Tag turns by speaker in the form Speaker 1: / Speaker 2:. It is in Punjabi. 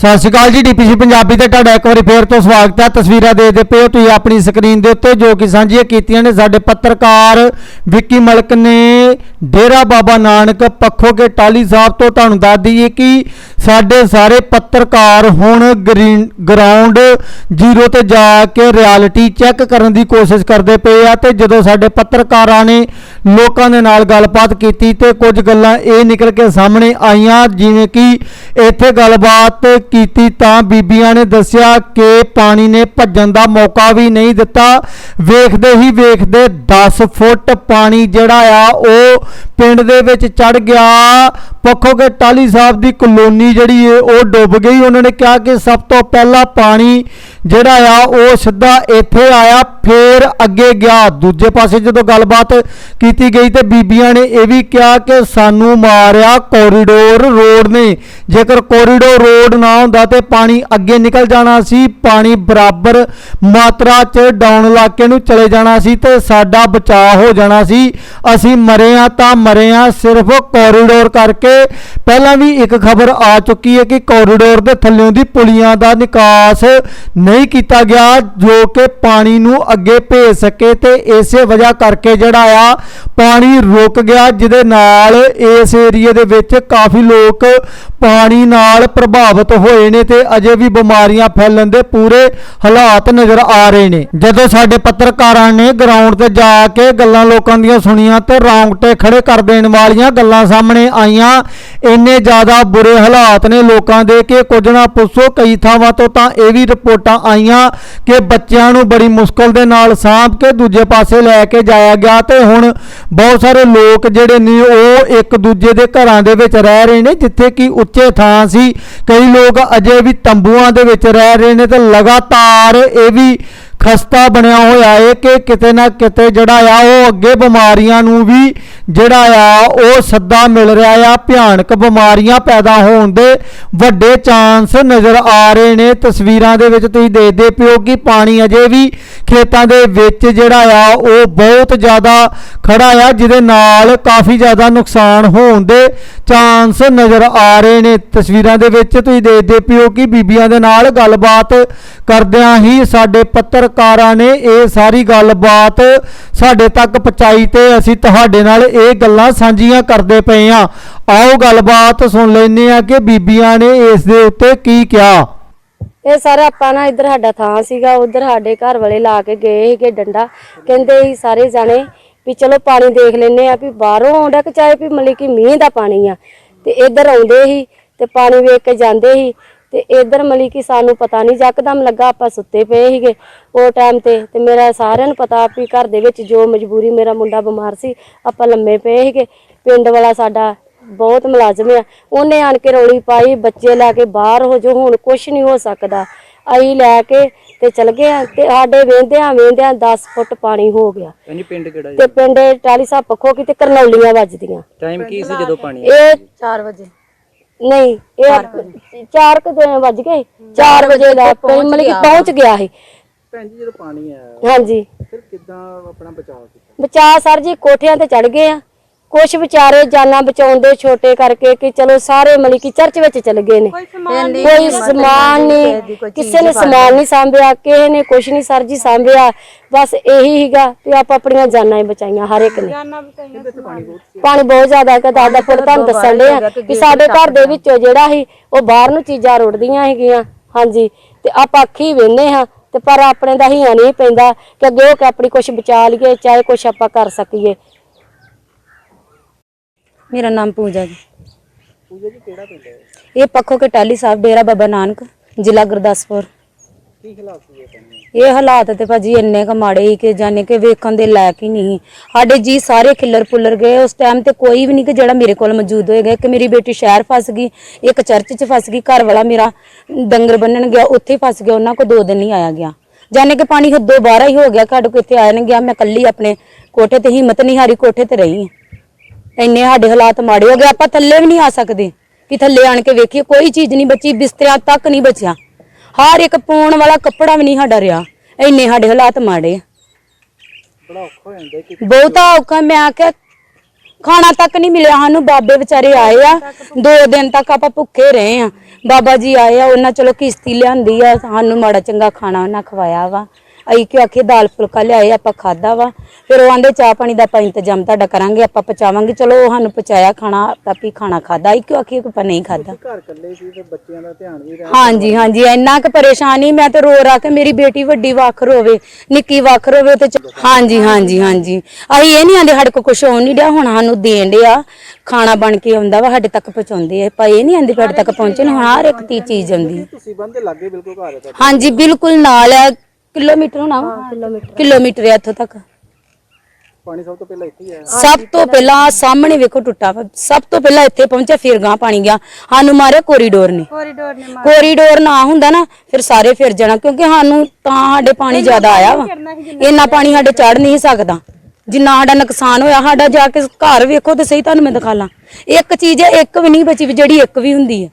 Speaker 1: ਸਤਿ ਸ਼੍ਰੀ ਅਕਾਲ ਜੀ, ਡੀਪੀਸੀ ਪੰਜਾਬੀ ਤੇ ਤੁਹਾਡਾ ਇੱਕ ਵਾਰੀ ਫੇਰ ਤੋਂ ਸਵਾਗਤ ਹੈ। ਤਸਵੀਰਾਂ ਦੇਖਦੇ ਪਏ ਹੋ ਤੁਸੀਂ ਆਪਣੀ ਸਕਰੀਨ ਦੇ ਉੱਤੇ ਜੋ ਕਿ ਸਾਂਝੀਆਂ ਕੀਤੀਆਂ ਨੇ, ਸਾਡੇ ਪੱਤਰਕਾਰ ਵਿੱਕੀ ਮਲਕ ਨੇ, ਡੇਰਾ ਬਾਬਾ ਨਾਨਕ ਪੱਖੋ ਕੇ ਟਾਲੀ ਸਾਹਿਬ ਤੋਂ ਤੁਹਾਨੂੰ ਦੱਸ ਦਈਏ ਕਿ ਸਾਡੇ ਸਾਰੇ ਪੱਤਰਕਾਰ ਹੁਣ ਗ੍ਰੀਨ ਗਰਾਊਂਡ ਜ਼ੀਰੋ ਤੇ ਜਾ ਕੇ ਰਿਐਲਿਟੀ ਚੈੱਕ ਕਰਨ ਦੀ ਕੋਸ਼ਿਸ਼ ਕਰਦੇ ਪਏ ਆ ਤੇ ਜਦੋਂ ਸਾਡੇ ਪੱਤਰਕਾਰਾਂ ਨੇ ਲੋਕਾਂ ਦੇ ਨਾਲ ਗੱਲਬਾਤ ਕੀਤੀ ਤੇ ਕੁਝ ਗੱਲਾਂ ਇਹ ਨਿਕਲ ਕੇ ਸਾਹਮਣੇ ਆਈਆਂ, ਜਿਵੇਂ ਕਿ ਇੱਥੇ ਗੱਲਬਾਤ ਕੀਤੀ ਤਾਂ ਬੀਬੀਆਂ ਨੇ ਦੱਸਿਆ ਕਿ ਪਾਣੀ ਨੇ ਭੱਜਣ ਦਾ ਮੌਕਾ ਵੀ ਨਹੀਂ ਦਿੱਤਾ। ਵੇਖਦੇ ਹੀ ਵੇਖਦੇ 10 ਫੁੱਟ ਪਾਣੀ ਜਿਹੜਾ ਆ, ਉਹ ਪਿੰਡ ਦੇ ਵਿੱਚ ਚੜ ਗਿਆ। ਪੱਖੋ ਕੇ ਟਾਲੀ ਸਾਹਿਬ ਦੀ ਕਲੋਨੀ ਜਿਹੜੀ ਏ, ਉਹ ਡੁੱਬ ਗਈ। ਉਹਨਾਂ ਨੇ ਕਿਹਾ ਕਿ ਸਭ ਤੋਂ ਪਹਿਲਾਂ ਪਾਣੀ ਜਿਹੜਾ ਆ, ਉਹ ਸਿੱਧਾ ਇੱਥੇ ਆਇਆ। ਫੇਰ ਅੱਗੇ ਗਿਆ। ਦੂਜੇ ਪਾਸੇ ਜਦੋਂ ਗੱਲਬਾਤ ਕੀਤੀ ਗਈ ਤੇ ਬੀਬੀਆਂ ਨੇ ਇਹ ਵੀ ਕਿਹਾ ਕਿ ਸਾਨੂੰ ਮਾਰਿਆ ਕੋਰੀਡੋਰ ਰੋਡ ਨੇ। ਜੇਕਰ ਕੋਰੀਡੋਰ ਰੋਡ ਨਾ ਹੁੰਦਾ ਤੇ ਪਾਣੀ ਅੱਗੇ ਨਿਕਲ ਜਾਣਾ ਸੀ, ਪਾਣੀ ਬਰਾਬਰ ਮਾਤਰਾ 'ਚ ਡਾਊਨ ਇਲਾਕੇ ਨੂੰ ਚਲੇ ਜਾਣਾ ਸੀ ਤੇ ਸਾਡਾ ਬਚਾਅ ਹੋ ਜਾਣਾ ਸੀ। ਅਸੀਂ ਮਰੇ ਆ ਤਾਂ ਮਰੇ ਆ ਸਿਰਫ ਕੋਰੀਡੋਰ ਕਰਕੇ। ਪਹਿਲਾਂ ਵੀ ਇੱਕ ਖਬਰ ਆ ਚੁੱਕੀ ਹੈ ਕਿ ਕੋਰੀਡੋਰ ਦੇ ਥੱਲਿਓਂ ਦੀ ਪੁਲੀਆਂ ਦਾ ਨਿਕਾਸ ਨਹੀਂ ਕੀਤਾ ਗਿਆ, ਜੋ ਕਿ ਪਾਣੀ ਨੂੰ ਅੱਗੇ ਭੇਜ ਸਕੇ ਤੇ ਇਸੇ ਵਜ੍ਹਾ ਕਰਕੇ ਜਿਹੜਾ ਆ ਪਾਣੀ ਰੁਕ ਗਿਆ, ਜਿਹਦੇ ਨਾਲ ਇਸ ਏਰੀਏ ਦੇ ਵਿੱਚ ਕਾਫੀ ਲੋਕ ਪਾਣੀ ਨਾਲ ਪ੍ਰਭਾਵਿਤ ਹੋਏ ਨੇ ਤੇ ਅਜੇ ਵੀ ਬਿਮਾਰੀਆਂ ਫੈਲਣ ਦੇ ਪੂਰੇ ਹਾਲਾਤ ਨਜ਼ਰ ਆ ਰਹੇ ਨੇ। ਜਦੋਂ ਸਾਡੇ ਪੱਤਰਕਾਰਾਂ ਨੇ ਗਰਾਊਂਡ ਤੇ ਜਾ ਕੇ ਗੱਲਾਂ ਲੋਕਾਂ ਦੀਆਂ ਸੁਣੀਆਂ ਤੇ ਰੌਂਗਟੇ ਖੜੇ ਕਰ ਦੇਣ ਵਾਲੀਆਂ ਗੱਲਾਂ ਸਾਹਮਣੇ ਆਈਆਂ। ਇੰਨੇ ਜ਼ਿਆਦਾ ਬੁਰੇ ਹਾਲਾਤ ਨੇ ਲੋਕਾਂ ਦੇ ਕਿ ਕੁਝ ਨਾ ਪੁੱਛੋ, ਕਈ ਥਾਵਾਂ ਤੋਂ ਤਾਂ ਇਹ ਵੀ ਰਿਪੋਰਟਾਂ ਆਈਆਂ ਕਿ ਬੱਚਿਆਂ ਨੂੰ ਬੜੀ ਮੁਸ਼ਕਲ ਦੇ ਨਾਲ ਸਾਂਭ ਕੇ ਦੂਜੇ ਪਾਸੇ ਲੈ ਕੇ ਜਾਇਆ ਗਿਆ ਤੇ ਹੁਣ ਬਹੁਤ ਸਾਰੇ ਲੋਕ ਜਿਹੜੇ ਨੇ ਉਹ ਇੱਕ ਦੂਜੇ ਦੇ ਘਰਾਂ ਦੇ ਵਿੱਚ ਰਹਿ ਰਹੇ ਨੇ, ਜਿੱਥੇ ਕਿ ਉੱਚੇ ਥਾਂ ਸੀ। ਕਈ ਲੋਕ ਅਜੇ ਵੀ ਤੰਬੂਆਂ ਦੇ ਵਿੱਚ ਰਹਿ ਰਹੇ ਨੇ ਤੇ ਲਗਾਤਾਰ ਇਹ ਵੀ ਖਸਤਾ ਬਣਿਆ ਹੋਇਆ ਏ ਕਿ ਕਿਤੇ ਨਾ ਕਿਤੇ ਜਿਹੜਾ ਆ ਉਹ ਅੱਗੇ ਬਿਮਾਰੀਆਂ ਨੂੰ ਵੀ ਜਿਹੜਾ ਆ ਉਹ ਸੱਦਾ ਮਿਲ ਰਿਹਾ ਆ, ਭਿਆਨਕ ਬਿਮਾਰੀਆਂ ਪੈਦਾ ਹੋਣ ਦੇ ਵੱਡੇ ਚਾਂਸ ਨਜ਼ਰ ਆ ਰਹੇ ਨੇ। ਤਸਵੀਰਾਂ ਦੇ ਵਿੱਚ ਤੁਸੀਂ ਦੇਖਦੇ ਪਿਓ ਕਿ ਪਾਣੀ ਅਜੇ ਵੀ ਖੇਤਾਂ ਦੇ ਵਿੱਚ ਜਿਹੜਾ ਆ ਉਹ ਬਹੁਤ ਜ਼ਿਆਦਾ ਖੜਾ ਆ, ਜਿਹਦੇ ਨਾਲ ਕਾਫੀ ਜ਼ਿਆਦਾ ਨੁਕਸਾਨ ਹੋਣ ਦੇ ਚਾਂਸ ਨਜ਼ਰ ਆ ਰਹੇ ਨੇ। ਤਸਵੀਰਾਂ ਦੇ ਵਿੱਚ ਤੁਸੀਂ ਦੇਖਦੇ ਪਿਓ ਕਿ ਬੀਬੀਆਂ ਦੇ ਨਾਲ ਗੱਲਬਾਤ ਕਰਦਿਆਂ ਹੀ ਸਾਡੇ ਪੱਤਰ ਪੱਤਰਕਾਰਾਂ ਨੇ ਇਹ ਸਾਰੀ ਗੱਲਬਾਤ ਸਾਡੇ ਤੱਕ ਪਹੁੰਚਾਈ ਤੇ ਅਸੀਂ ਤੁਹਾਡੇ ਨਾਲ ਇਹ ਗੱਲਾਂ ਸਾਂਝੀਆਂ ਕਰਦੇ ਪਏ ਹਾਂ। ਆਓ ਗੱਲਬਾਤ ਸੁਣ ਲੈਂਦੇ ਆ ਕਿ ਬੀਬੀਆਂ ਨੇ ਇਸ ਦੇ ਉੱਤੇ ਕੀ ਕਿਹਾ।
Speaker 2: ਇਹ ਸਾਰੇ, ਆਪਾਂ ਨਾ ਇੱਧਰ ਸਾਡਾ ਥਾਂ ਸੀਗਾ, ਉਧਰ ਸਾਡੇ ਘਰ ਵਾਲੇ ਲਾ ਕੇ ਗਏ ਸੀਗੇ ਡੰਡਾ। ਕਹਿੰਦੇ ਸੀ ਸਾਰੇ ਜਾਣੇ ਵੀ ਚਲੋ ਪਾਣੀ ਦੇਖ ਲੈਨੇ ਆ ਵੀ ਬਾਹਰੋਂ ਆਉਂਦਾ ਕਿ ਚਾਹੇ ਵੀ ਮਤਲਬ ਕਿ ਮੀਂਹ ਦਾ ਪਾਣੀ ਆ। ਤੇ ਇੱਧਰ ਆਉਂਦੇ ਸੀ ਤੇ ਪਾਣੀ ਵੇਖ ਕੇ ਜਾਂਦੇ ਸੀ। ਤੇ ਇੱਧਰ ਮਤਲਬ ਕਿ ਸਾਨੂੰ ਪਤਾ ਨਹੀਂ ਯਕਦਮ ਲੱਗਾ ਆਪਾਂ ਸੁੱਤੇ ਪਏ ਸੀਗੇ ਉਹ ਟਾਈਮ ਤੇ ਤੇ ਮੇਰਾ ਸਾਰਿਆਂ ਨੂੰ ਪਤਾ ਵੀ ਘਰ ਦੇ ਵਿੱਚ ਜੋ ਮਜਬੂਰੀ ਮੇਰਾ ਮੁੰਡਾ ਬਿਮਾਰ ਸੀ ਆਪਾਂ ਲੰਮੇ ਪਏ ਸੀਗੇ। ਪਿੰਡ ਵਾਲਾ ਸਾਡਾ ਬਹੁਤ ਮੁਲਾਜ਼ਮ ਆ। ਉਹਨੇ ਆਣ ਕੇ ਰੌਲੀ ਪਾਈ ਬੱਚੇ ਲੈ ਕੇ ਬਾਹਰ ਹੋ ਜੋ ਹੁਣ ਕੁਝ ਨਹੀਂ ਹੋ ਸਕਦਾ। ਅਸੀਂ ਲੈ ਕੇ ਤੇ ਚਲ ਗਏ ਆ ਤੇ ਸਾਡੇ ਵੇਂਦਿਆਂ ਵੇਂਦਿਆਂ 10 ਫੁੱਟ ਪਾਣੀ ਹੋ ਗਿਆ।
Speaker 3: ਹਾਂਜੀ ਪਿੰਡ ਕਿਹੜਾ ਜੀ?
Speaker 2: ਤੇ ਪਿੰਡ ਟਾਲੀ ਸਾਹਿਬ ਪੱਖੋ ਕਿਤੇ ਕਰਨੌਲੀਆਂ ਵੱਜਦੀਆਂ।
Speaker 3: ਟਾਈਮ ਕੀ ਸੀ ਜਦੋਂ ਪਾਣੀ
Speaker 2: ਇਹ 4 ਵਜੇ। ਨਹੀਂ ਇਹ 4 ਵਜੇ। ਵੱਜ ਗਏ 4 ਵਜੇ ਦਾ ਮਤਲਬ ਕਿ ਪਹੁੰਚ ਗਿਆ। ਇਹ।
Speaker 3: ਭੈਣ ਜੀ ਜਦੋਂ ਪਾਣੀ ਆਇਆ
Speaker 2: ਹਾਂਜੀ।
Speaker 3: ਫਿਰ ਕਿੱਦਾਂ ਆਪਣਾ ਬਚਾਅ ਕੀਤਾ?
Speaker 2: ਬਚਾ ਸਰ ਜੀ ਕੋਠਿਆਂ ਤੇ ਚੜ ਗਏ ਆ। ਕੁਛ ਵਿਚਾਰੇ ਜਾਨਾਂ ਬਚਾਉਂਦੇ ਛੋਟੇ ਕਰਕੇ ਕਿ ਚਲੋ ਸਾਰੇ ਮਲੀ ਕਿ ਚਰਚ ਵਿੱਚ ਚਲੇ ਗਏ ਨੇ। ਕੋਈ ਸਮਾਨ ਨਹੀਂ ਕਿਸੇ ਨੇ ਸਮਾਨ ਨਹੀਂ। ਸਾਂਭਿਆ ਕਿਸੇ ਨੇ ਕੁਛ ਨਹੀਂ ਸਰ ਜੀ ਸਾਂਭਿਆ ਬਸ ਇਹੀ ਹੀਗਾ ਵੀ ਆਪਾਂ ਆਪਣੀਆਂ ਜਾਨਾਂ ਹੀ ਬਚਾਈਆਂ ਹਰ ਇੱਕ ਨੇ। ਪਾਣੀ ਬਹੁਤ ਜ਼ਿਆਦਾ ਹੈ ਦਾਦਾ ਦਾ ਫੁੱਟ ਤੁਹਾਨੂੰ ਦੱਸਣ ਦੇ ਆ ਕਿ ਸਾਡੇ ਘਰ ਦੇ ਵਿੱਚੋਂ ਜਿਹੜਾ ਸੀ ਉਹ ਬਾਹਰ ਨੂੰ ਚੀਜ਼ਾਂ ਰੁੜਦੀਆਂ ਹੈਗੀਆਂ ਹਾਂਜੀ ਤੇ ਆਪਾਂ ਅੱਖੀ ਵੇਨੇ ਹਾਂ ਤੇ ਪਰ ਆਪਣੇ ਦਾ ਹੀਆਂ ਨਹੀਂ ਪੈਂਦਾ ਕਿ ਅੱਗੇ ਹੋ ਕੇ ਆਪਣੀ ਕੁਛ ਬਚਾ ਲਈਏ ਚਾਹੇ ਕੁਛ ਆਪਾਂ ਕਰ ਸਕੀਏ।
Speaker 4: ਮੇਰਾ ਨਾਮ ਪੂਜਾ ਜੀ।
Speaker 3: ਪੂਜਾ ਜੀ ਕਿਹੜਾ ਪਿੰਡ ਹੈ?
Speaker 4: ਇਹ ਪੱਖੋ ਕੇ ਟਾਲੀ ਸਾਹਿਬ ਡੇਰਾ ਬਾਬਾ ਨਾਨਕ ਜ਼ਿਲ੍ਹਾ ਗੁਰਦਾਸਪੁਰ।
Speaker 3: ਕੀ ਹਾਲਾਤ ਸੀ ਪਾਣੀ
Speaker 4: ਇਹ ਹਾਲਾਤ ਤੇ ਭਾਜੀ ਇੰਨੇ ਕ ਮਾੜੇ ਸੀ ਕਿ ਜਾਣੇ ਕਿ ਵੇਖਣ ਦੇ ਲਾਇਕ ਹੀ ਨਹੀਂ ਸਾਡੇ ਜੀ ਸਾਰੇ ਖਿੱਲਰ ਪੁੱਲਰ ਗਏ ਉਸ ਟਾਈਮ ਤੇ ਕੋਈ ਵੀ ਨਹੀਂ ਕਿ ਜਿਹੜਾ ਮੇਰੇ ਕੋਲ ਮੌਜੂਦ ਹੋਏਗਾ ਕਿ ਮੇਰੀ ਬੇਟੀ ਸ਼ਹਿਰ ਫਸ ਗਈ ਇੱਕ ਚਰਚ 'ਚ ਫਸ ਗਈ ਘਰ ਵਾਲਾ ਮੇਰਾ ਡੰਗਰ ਬੰਨਣ ਗਿਆ ਉੱਥੇ ਫਸ ਗਿਆ ਉਹਨਾਂ ਕੋ ਦੋ ਦਿਨ ਨਹੀਂ ਆਇਆ ਗਿਆ। ਜਾਣੇ ਕਿ ਪਾਣੀ ਹੱਦੋਂ ਬਾਹਰ ਹੀ ਹੋ ਗਿਆ ਸਾਡੇ ਕੋ ਇੱਥੇ ਆਇਆ ਨਹੀਂ ਗਿਆ ਮੈਂ ਕੱਲੀ ਆਪਣੇ ਕੋਠੇ ਤੇ ਹਿੰਮਤ ਨਹੀਂ ਹਾਰੀ ਕੋਠੇ ਤੇ ਰਹੀ ਹਾਂ। ਇੰਨੇ ਸਾਡੇ ਹਾਲਾਤ ਮਾੜੇ ਹੋ ਗਏ ਆਪਾਂ ਥੱਲੇ ਵੀ ਨਹੀਂ ਆ ਸਕਦੇ। ਕਿ ਥੱਲੇ ਆਣ ਕੇ ਵੇਖੀਏ ਕੋਈ ਚੀਜ਼ ਨਹੀਂ ਬਚੀ ਬਿਸਤਰਿਆਂ ਤੱਕ ਨਹੀਂ ਬਚਿਆ। ਹਰ ਇੱਕ ਪਾਉਣ ਵਾਲਾ ਕੱਪੜਾ ਵੀ ਨਹੀਂ ਸਾਡਾ ਰਿਹਾ। ਇੰਨੇ ਸਾਡੇ ਹਾਲਾਤ ਮਾੜੇ ਆ।
Speaker 3: ਬੜਾ ਔਖਾ ਹੋ ਜਾਂਦਾ ਕਿ
Speaker 4: ਬਹੁਤਾ ਔਖਾ ਮੈਂ ਆਖਿਆ ਖਾਣਾ ਤੱਕ ਨਹੀਂ ਮਿਲਿਆ ਸਾਨੂੰ ਬਾਬੇ ਵਿਚਾਰੇ ਆਏ ਆ। ਦੋ ਦਿਨ ਤੱਕ ਆਪਾਂ ਭੁੱਖੇ ਰਹੇ ਆ। ਬਾਬਾ ਜੀ ਆਏ ਆ ਉਹਨਾਂ ਚਲੋ ਕਿਸ਼ਤੀ ਲਿਆਂਦੀ ਆ ਸਾਨੂੰ ਮਾੜਾ ਚੰਗਾ ਖਾਣਾ ਉਹਨਾਂ ਖਵਾਇਆ ਵਾ। ਅਸੀਂ ਕਿ ਆਖੇ ਦਾਲ ਫੁਲਕਾ ਲਿਆਏ ਆਪਾਂ ਖਾਦਾ ਵਾ। ਫਿਰ ਉਹ ਆਂਦੇ ਚਾਹ ਪਾਣੀ ਦਾ ਆਪਾਂ ਇੰਤਜ਼ਾਮ ਤੁਹਾਡਾ ਕਰਾਂਗੇ ਆਪਾਂ ਪਚਾਵਾਂਗੇ ਚਲੋ ਉਹ ਸਾਨੂੰ ਪਚਾਇਆ ਖਾਣਾ ਆਪਾਂ ਵੀ ਖਾਣਾ ਖਾਦਾ ਅਸੀਂ ਕਿਉਂ ਕਿ ਆਪਾਂ ਨਹੀਂ ਖਾਦਾ
Speaker 3: ਘਰ ਇਕੱਲੇ ਸੀ ਤੇ ਬੱਚਿਆਂ ਦਾ ਧਿਆਨ ਵੀ ਰਹਿ
Speaker 4: ਹਾਂਜੀ ਹਾਂਜੀ ਇੰਨਾ ਕੁ ਪਰੇਸ਼ਾਨੀ ਮੈਂ ਤੇ ਰੋ ਰਾ ਕੇ ਮੇਰੀ ਬੇਟੀ ਵੱਡੀ ਵੱਖ ਰੋਵੇ ਨਿੱਕੀ ਵੱਖ ਰੋਵੇ ਤੇ ਚ- ਹਾਂਜੀ ਹਾਂਜੀ ਹਾਂਜੀ। ਅਸੀਂ ਇਹ ਨਹੀਂ ਆਂਦੇ ਸਾਡੇ ਕੋ ਕੁਛ ਹੋਣ ਨਹੀਂ ਡਿਆ ਹੁਣ ਸਾਨੂੰ ਦੇਣ ਡਿਆ। ਖਾਣਾ ਬਣ ਕੇ ਆਉਂਦਾ ਵਾ ਸਾਡੇ ਤੱਕ ਪਹੁੰਚਾਉਂਦੇ ਆ। ਪਰ ਇਹ ਨਹੀਂ ਆਂਦੇ ਸਾਡੇ ਤੱਕ ਪਹੁੰਚੇ ਨੇ ਹਰ ਇੱਕ ਤੀ ਚੀਜ਼ ਆਉਂਦੀ।
Speaker 3: ਤੁਸੀਂ ਬੰਦੇ ਲੱਗੇ ਬਿਲਕੁਲ ਘਰ ਹੈ
Speaker 4: ਹਾਂਜੀ ਬਿਲਕੁਲ ਨਾਲ ਹੈ ਕਿਲੋਮੀਟਰ ਹੋਣਾ ਕਿਲੋਮੀਟਰ। ਕਿਲੋਮੀਟਰ ਹੈ ਇੱਥੋਂ ਤੱਕ।
Speaker 3: ਪਾਣੀ ਸਭ ਤੋਂ ਪਹਿਲਾਂ ਇੱਥੇ ਹੀ ਆਇਆ
Speaker 4: ਸਭ ਤੋਂ ਪਹਿਲਾਂ ਸਾਹਮਣੇ ਵੇਖੋ ਟੁੱਟਾ ਵਾ। ਸਭ ਤੋਂ ਪਹਿਲਾਂ ਇੱਥੇ ਪਹੁੰਚਿਆ ਫਿਰ ਗਾਂ ਪਾਣੀ ਗਿਆ। ਸਾਨੂੰ ਮਾਰਿਆ ਕੋਰੀਡੋਰ ਨੇ। ਕੋਰੀਡੋਰ ਨੇ ਕੋਰੀਡੋਰ ਨਾ ਹੁੰਦਾ ਨਾ ਫਿਰ ਸਾਰੇ ਫਿਰ ਜਾਣਾ ਕਿਉਂਕਿ ਸਾਨੂੰ ਤਾਂ ਸਾਡੇ ਪਾਣੀ ਜ਼ਿਆਦਾ ਆਇਆ ਵਾ। ਇੰਨਾ ਪਾਣੀ ਸਾਡੇ ਚੜ ਨਹੀਂ ਸਕਦਾ। ਜਿੰਨਾ ਸਾਡਾ ਨੁਕਸਾਨ ਹੋਇਆ ਸਾਡਾ ਜਾ ਕੇ ਘਰ ਵੇਖੋ ਤੇ ਸਹੀ ਤੁਹਾਨੂੰ ਮੈਂ ਦਿਖਾ ਲਾਂ। ਇੱਕ ਚੀਜ਼ ਹੈ ਇੱਕ ਵੀ ਨਹੀਂ ਬਚੀ ਵੀ ਜਿਹੜੀ ਇੱਕ ਵੀ ਹੁੰਦੀ ਹੈ।